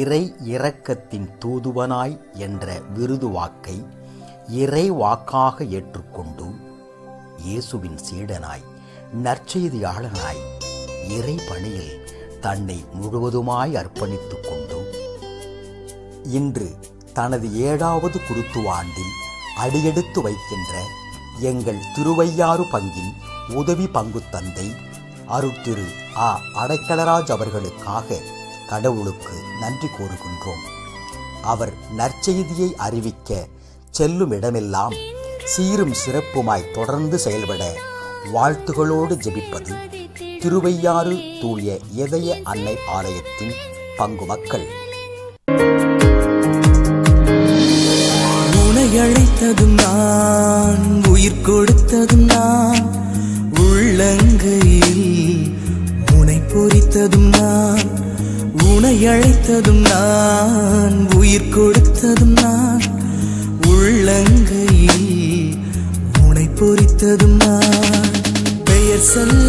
இறை இரக்கத்தின் தூதுவனாய் என்ற விருது வாக்கை இறை வாக்காக ஏற்றுக்கொண்டு இயேசுவின் சீடனாய் நற்செய்தியாளனாய் இறை பணியில் தன்னை முழுவதுமாய் அர்ப்பணித்துக் கொண்டு இன்று தனது ஏழாவது குருத்துவாண்டில் அடியெடுத்து வைக்கின்ற எங்கள் திருவையாறு பங்கின் உதவி பங்கு தந்தை அருட்திரு ஆ. அடைக்கலராஜ் அவர்களுக்காக கடவுளுக்கு நன்றி கூறுகின்றோம். அவர் நற்செய்தியை அறிவிக்க செல்லும் இடமெல்லாம் சீரும் சிறப்புமாய் தொடர்ந்து செயல்பட வாழ்த்துகளோடு ஜெபிப்பது திருவையாறு தூய இதய அன்னை ஆலயத்தின் பங்கு மக்கள். உனை அழைத்ததும் நான் உனை அழைத்ததும் நான் உயிர் கொடுத்ததும் நான் உள்ளங்கையில் உனை பொறித்ததும் நான். பெயர் சொல்லி